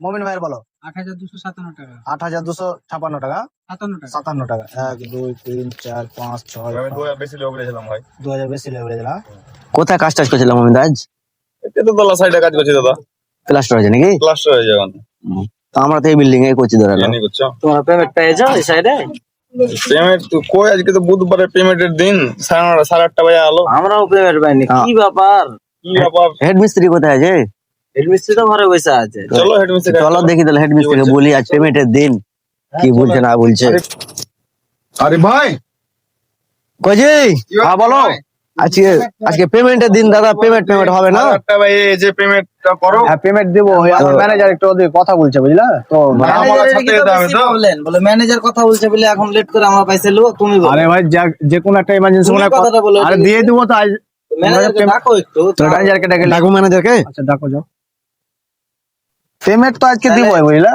মমিন ভাইয়ের বলো। আট হাজার দুশো সাতান্ন টাকা। আট হাজার দুশো ছাপান্ন টাকা? সাতান্ন টাকা। সাতান্ন টাকা। এক দুই তিন চার পাঁচ ছয় দু হাজার বেশি রেছিলাম ভাই। দু হাজার বেশি লেগে দিলা কোথায় কাজ টাজ করছিলাম আমি আজ? এটা তো দলা সাইডে কাজ করছি দাদা। প্লাস্টার হয়েছে নাকি? ক্লাস্টার হয়ে যাবে তো আমরা তো এই বিল্ডিং এ করছি ধরে তোমার পেমেন্ট পেয়েছ এই সাইডে পেমেন্ট কই? আজকে তো বুধবারের পেমেন্টের দিন। সাড়ে নটা সাড়ে আটটা বাজে আলো। আমরাও পেমেন্ট পাইনি। কি ব্যাপার? কি ব্যাপার? হেড মিস্ত্রি কোথায় আছে? তো ঘরে বসে আছে। চলো চলো দেখি তাহলে বলি আজ পেমেন্টের দিন। কি বলছে না বলছে। আরে ভাই! কজি হ্যাঁ বলো। আজকে আজকে পেমেন্টের দিন দাদা পেমেন্ট পেমেন্ট হবে না? আটটা বাজে যে পেমেন্টটা করো। হ্যাঁ পেমেন্ট দেবো। ম্যানেজার একটু ওদের কথা বলছে বুঝলা? তো আমার সাথে যেতে তো। বললেন বলে ম্যানেজার কথা বলছে বলে এখন লেট করে আমরা পয়সা নেব তুমি আরে ভাই যা- যে কোনো একটা ইমার্জেন্সি তুমি মনে কথাটা বলো, আরে দিয়ে দেবো তো আজ। ম্যানেজারকে ডাকো একটু ম্যানেজারকে ডাকো ম্যানেজারকে আচ্ছা ডাকো যাও। পেমেন্ট তো আজকে দিব বুঝলা?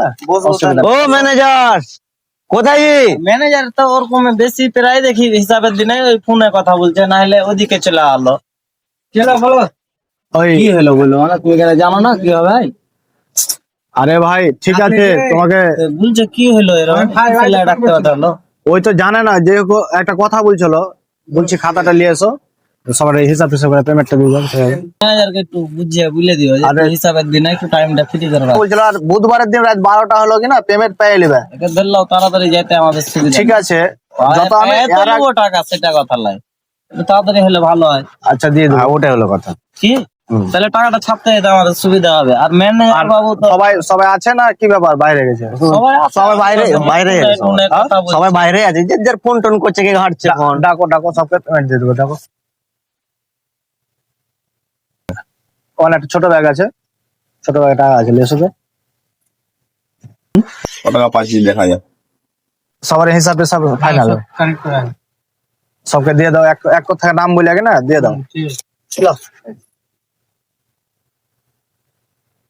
ও ম্যানেজার কোথায় ম্যানেজার তো ওরকম বেশি প্রায় দেখি হিসাবে দিনে ওই ফোনে কথা বলছে না হলে ওদিকে চলে আলো। চলো বলো? ওই কি হলো বলো? মানে তুমি কেন জানো না কি হবে? ভাই আরে ভাই ঠিক আছে তোমাকে বলছে কি হলো এরকম? পারল ওই তো জানে না যে একটা কথা বলছিল। বলছি খাতাটা নিয়ে এসো। সবার হিসাব হিসাব করে পেমেন্টটা দিয়ে যাবে ম্যানেজারকে একটু বুঝিয়ে বুঝিয়ে দিও যে হিসাবের দিনে একটু টাইমটা ফ্রি করে রাখো। বলছিল আর বুধবারের দিন রাত বারোটা হলো কিনা পেমেন্ট পেয়ে নেবে। একে ধরলাও তাড়াতাড়ি যেতে আমাদের সুবিধা ঠিক আছে যত আমি এত টাকা সেটা কথা লাই তাড়াতাড়ি হলে ভালো হয়। আচ্ছা দিয়ে দেবো। ওটাই হলো কথা। কি? তাহলে টাকাটা ছাপতে যেতে আমাদের সুবিধা হবে। আর ম্যানেজার বাবু তো সবাই সবাই আছে না? কি ব্যাপার? বাইরে গেছে। সবাই বাইরে বাইরে সবাই। হ্যাঁ? সবাই বাইরে আছে। যে যার ফোন টোন করছে কে ঘাটছে ফোন? ডাকো ডাকো সবকে পেমেন্ট দিয়ে দেবো ডাকো। ওখানে একটা ছোট ব্যাগ আছে। ছোট ব্যাগে টাকা আছে লিয়ে এসো তো। কত টাকা পাচ্ছি দেখা যায় সবার হিসাব ফাইনাল কানেক্ট করা আছে। সবকে দিয়ে দাও এক এক কথা নাম বলে আগে না দিয়ে দাও। চলো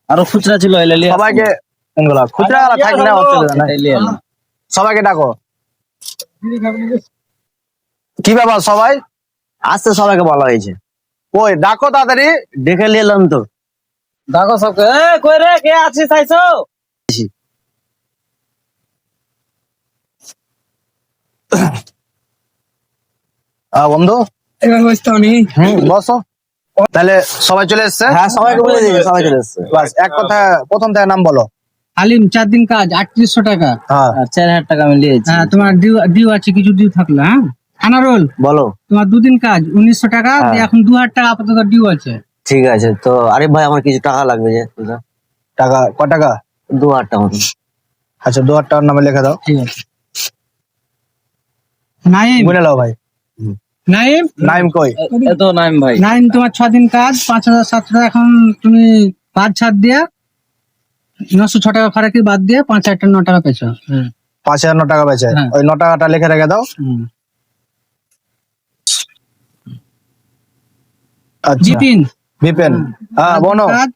আরও খুচরা ছিল এলে সবাইকে কোনগুলা খুচরা আলা থাকলে অসুবিধা নাই। সবাইকে ডাকো। কি ব্যাপার সবাই? আসতে সবাইকে বলা হয়েছে। ওই ডাকো তাড়াতাড়ি। দেখে নিয়ে এলাম তো। দেখো সবকে। এ কই রে কে আছিস আইছো? আহ, বন্ধু? এবার বসতে হবে হুম বসো। তাহলে সবাই চলে এসছে? হ্যাঁ সবাইকে বলে দিয়েছে সবাই চলে এসছে। বাস এক কথা প্রথম থেকে নাম বলো। হালিম চার দিন কাজ আটত্রিশশো টাকা। হ্যাঁ। চার হাজার টাকা আমি নিয়েছি। হ্যাঁ তোমার ডিউ ডিউ আছে কিছু ডিউ থাকল হ্যাঁ? আনারোল? বলো। তোমার দুদিন কাজ উনিশশো টাকা হ্যাঁ। দিয়ে এখন দু হাজার টাকা আপাতত ডিউ আছে। ঠিক আছে তো আরে ভাই আমার কিছু টাকা লাগবে যে টাকা ক টাকা? দু হাজার টাকা মতো। আচ্ছা দু হাজার টাকার নামে লিখে দাও। ঠিক আছে। নাইম? বুঝে নাও ভাই। নাইম? নাইম কই? এত নাইম ভাই। নাইন তোমার ছ দিন কাজ পাঁচ হাজার সাতশো টাকা এখন তুমি পাঁচ ছাড় দিয়ে নশো ছ টাকা ফারাকি বাদ দিয়ে পাঁচ হাজার ন টাকা পেয়েছ। পাঁচ হাজার ন টাকা বেচে হ্যাঁ। ওই ন টাকাটা লিখে রেখে দাও হুম। আচ্ছা জিতিন বিপিন হ্যাঁ বনো কাজ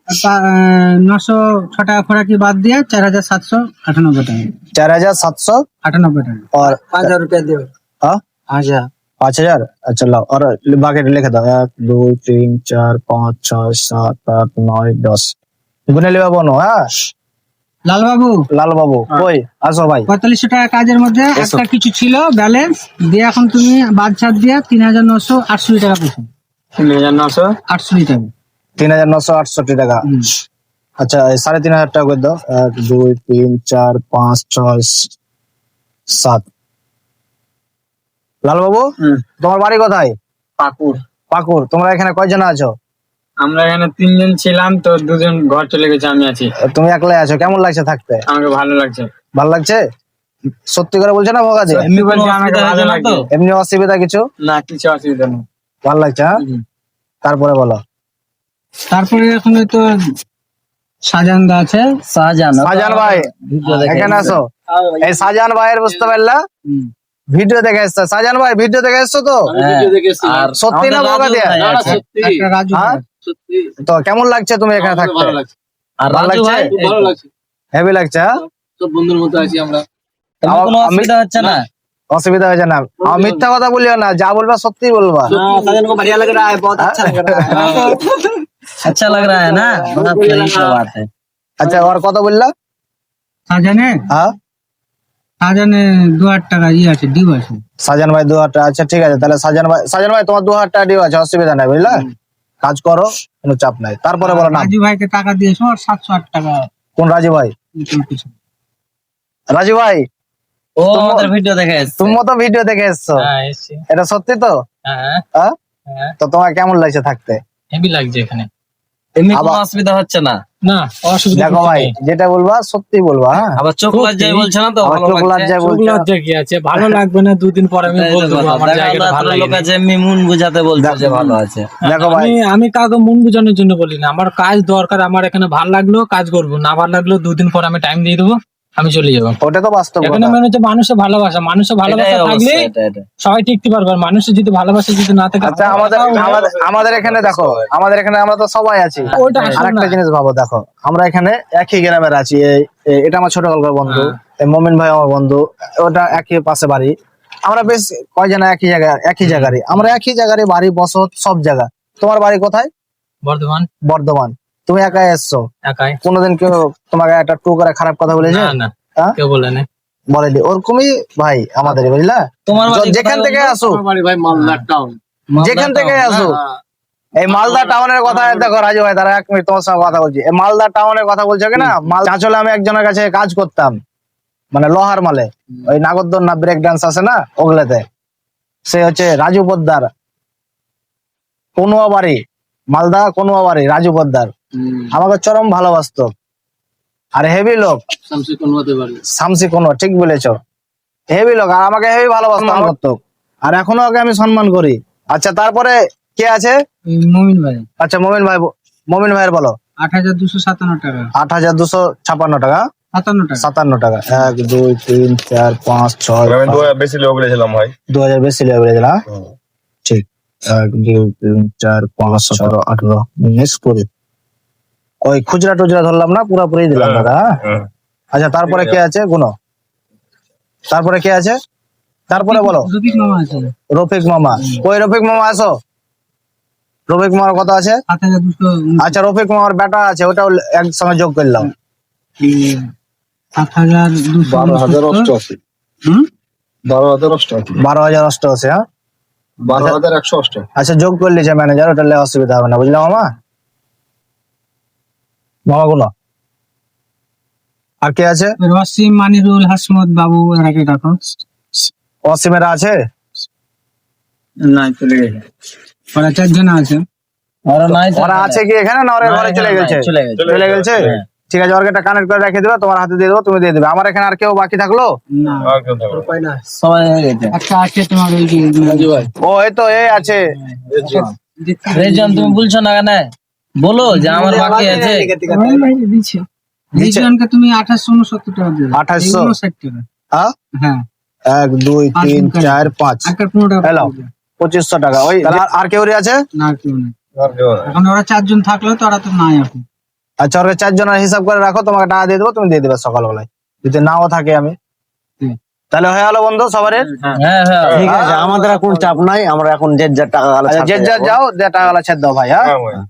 নশো ছ টাকা ফারাকি বাদ দিয়ে চার হাজার সাতশো আটানব্বই টাকা চার হাজার সাতশো আটানব্বই টাকা और পাঁচ হাজার রুপিয়া দেবে हाँ আচ্ছা पाँच हजार अच्छा लाओ और बाकी लिख दो एक दो तीन चार पाँच छह सात आठ नौ दस গুনে লিবা বনো হ্যাঁ লালবাবু লাল বাবু কই আসো ভাই পঁয়তাল্লিশশো টাকা কাজের মধ্যে একটা কিছু ছিল ব্যালেন্স দিয়ে এখন তুমি বাদ ছাড় দিয়ে তিন হাজার নশো আটষট্টি টাকা পেয়েছো তিন হাজার নশো আটষট্টি টাকা। তিন হাজার নশো আটষট্টি টাকা। আচ্ছা সাড়ে তিন হাজার টাকা করে দাও। এক দুই তিন চার পাঁচ ছয় সাত। লাল বাবু তোমার বাড়ি কোথায়? পাকুর পাকুর তোমরা এখানে কয়জন আছো? আমরা এখানে তিনজন ছিলাম তো দুজন ঘর চলে গেছে আমি আছি। তুমি একলাই আছো কেমন লাগছে থাকতে? আমাকে ভালো লাগছে। ভালো লাগছে? সত্যি করে বলছো না ভালো লাগছে এমনি অসুবিধা কিছু? না কিছু অসুবিধা নেই। ভালো লাগছে হ্যাঁ? তারপরে বলো। তারপরে এখন তো সাজান দা আছে। শাহজাহান শাহজাহান ভাই এখানে আসো। এই শাহজাহান ভাইয়ের বুঝতে পারলা? ভিডিও দেখে এসছো। শাহজাহান ভাই ভিডিও দেখে এসছো তো? হ্যাঁ, আর সত্যি না বকা দিয়া? আছে। হ্যাঁ? তো কেমন লাগছে তুমি এখানে থাকতে? আর ভালো লাগছে? ভাই হেভি লাগছে। হ্যাঁ? তোমার কোনো অসুবিধা হচ্ছে না? অসুবিধা হয়েছে না আমার মিথ্যা কথা বলিও না যা বলবা সত্যি বলবা साजन को बढ़िया लग रहा है बहुत अच्छा लग रहा है अच्छा लग रहा है ना बड़ा प्यारी सी बात है আচ্ছা আর কত বললা সাজানে হ্যাঁ সাজানে দু হাজার টাকা ইয়ে আছে ডিউ আছে সাজান ভাই দু হাজার টাকা আচ্ছা ঠিক আছে তাহলে সাজান ভাই সাজান ভাই তোমার দু হাজার টাকা ডিউ আছে অসুবিধা নাই বুঝলে কাজ করো কোনো চাপ নাই তারপরে বলো না রাজু ভাইকে টাকা দিয়েছো আর সাতশো আট টাকা কোন রাজু ভাই দিতে হচ্ছে। রাজু ভাই ভিডিও দেখে এসছে। তুমি তো ভিডিও দেখে এসছো? এটা সত্যি তো? হ্যাঁ। হ্যাঁ? হ্যাঁ। তো তোমার কেমন লাগছে থাকতে? হেভি লাগছে এখানে। এমনি কোনো অসুবিধা হচ্ছে না? না অসুবিধা দেখো কিছু ভাই যেটা বলবা সত্যি বলবা হ্যাঁ? আবার চোখ লজ্জায় বলছে না তো? ভালো চোখ লজ্জায় চোখ লজ্জা কি আছে? ভালো লাগবে না দুদিন পর আমি। আমার জায়গাটা ভালো লাগে মন বুঝাতে বলছে যে ভালো আছে। দেখো ভাই। আমি আমি কাউকে মন বুঝানোর জন্য বলি না আমার কাজ দরকার আমার এখানে ভালো লাগল কাজ করব। না ভালো লাগল দুদিন পর আমি টাইম দিয়ে দেবো। আমি চলে যাব। ওটা তো বাস্তব এখানে মেনে হচ্ছে মানুষের ভালোবাসা মানুষের ভালোবাসা থাকলে। সবাই টিকতে পারবে আর মানুষের যদি ভালোবাসা যদি না থাকে আচ্ছা আমাদের আমাদের এখানে দেখো আমাদের এখানে আমরা তো সবাই আছি। ওইটা আসল আর একটা জিনিস ভাবো দেখো আমরা এখানে একই গ্রামের আছি। এটা আমার ছোট গল্পের বন্ধু এই মমিন ভাই আমার বন্ধু ওটা একই পাশে বাড়ি। আমরা বেশ কয় কয়জন একই জায়গায় একই জায়গারই। আমরা একই জায়গারই বাড়ি বসত সব জায়গা। তোমার বাড়ি কোথায়? বর্ধমান। বর্ধমান। তুমি একাই এসছো? একাই। কোনোদিন কেউ তোমাকে একটা টু করে খারাপ কথা বলেছে? না না। হ্যাঁ? কেউ বলে না বলেনি। ওরকমই ভাই আমাদের বুঝলা? তোমার যেখান থেকে? আসুক ভাই মালদার টাউন মালদা যেখান থেকে হ্যাঁ। এই মালদা টাউনের কথা দেখো রাজু ভাই তারা এক মিনিট তোমার সঙ্গে কথা বলছি। এই মালদা টাউনের কথা বলছো কি না? মাল চাঁচলে আমি একজনের কাছে কাজ করতাম। মানে লোহার মালে। ওই নাগরদোল না ব্রেক ডান্স আছে না ওগুলাতে। সে হচ্ছে রাজু পোদ্দার। কোনুয়া বাড়ি মালদা কোনুয়া বাড়ি রাজু পোদ্দার। আমাকে চরম ভালোবাসতো। আর হেভি লোক শামসি কোনো ঠিক বলেছ। হেভি লোক আর আমাকে হেভি ভালোবাসতো করতো আর এখনও ওকে আমি সম্মান করি। আচ্ছা তারপরে কে আছে? মমিন ভাই। আচ্ছা মমিন ভাই মমিন ভাইয়ের বলো। আট হাজার দুশো সাতান্ন টাকা। আট হাজার দুশো ছাপান্ন টাকা? সাতান্ন টাকা। এক দুই তিন চার পাঁচ ছয় দু হাজার বেশি লোক বলেছিলাম ভাই। দু হাজার বেশি লেগে বেড়ে ঠিক। এক দুই তিন চার পাঁচ সতেরো আঠারো উনিশ কুড়ি। ওই খুচরা টুচরা ধরলাম না পুরোপুরি দিলাম হ্যাঁ। দাদা হ্যাঁ? হ্যাঁ। আচ্ছা তারপরে কে আছে? গুনো। তারপরে কে আছে? তারপরে বলো। রফিক মামা আছে। রফিক মামা। ওই রফিক মামা আসো রফিক মামার কথা আছে? আচ্ছা রফিক মামার বেটা আছে ওটাও একসঙ্গে যোগ করলাম। বারো হাজার। অষ্টআশি। হুম? বারো হাজার অষ্টআশি। বারো হাজার অষ্টআশি হ্যাঁ? বারো হাজার একশো অষ্টআশি। আচ্ছা যোগ করলি যে ম্যানেজার ওটা অসুবিধা হবে না বুঝলাম মামা? আর কে আছে? রসিম মানিরুল হাসমত বাবু এরাকে ডাকো অসীমেরা আছে? না চলে গেছে। ওরা চারজন আছে। ওরা নাই ওরা আছে কি এখানে না ওরা ঘরে চলে গেছে? চলে গেছে। চলে গেছে? হ্যাঁ। ঠিক আছে ওরকে একটা কানেক্ট করে রেখে দেবে তোমার হাতে দিয়ে দেবো তুমি দিয়ে দেবে। আমার এখানে আর কেউ বাকি থাকল? না। সবাই হয়ে গেছে। আছে তোমার ওই ও এই তো এই আছে। রেজন তুমি বলছো না কেন বলো যে আমার বাকি আছে। দিচ্ছে রিজনকে তুমি আঠাশশো উনসত্তর টাকা দেবে 2800? উনষাট টাকা। হ্যাঁ? হ্যাঁ। এক দুই তিন চার পাঁচ। পঁচিশশো টাকা। ওই আর- কেউ আছে? না কেউ নেই। এখন ওরা চারজন থাকলেও তারা তো নাই এখন। আচ্ছা ওরা চারজনের হিসাব করে রাখো তোমাকে টাকা দিয়ে দেবো তুমি দিয়ে দেবে সকালবেলায়। যদি নাও থাকে আমি। তাহলে হয়ে গেলো বন্ধু সবারই? হ্যাঁ হ্যাঁ ঠিক আছে আমাদের এখন চাপ নাই আমরা এখন যে যার টাকা যে যার যাও যে টাকা ছেদ দাও ভাই হ্যাঁ? হ্যাঁ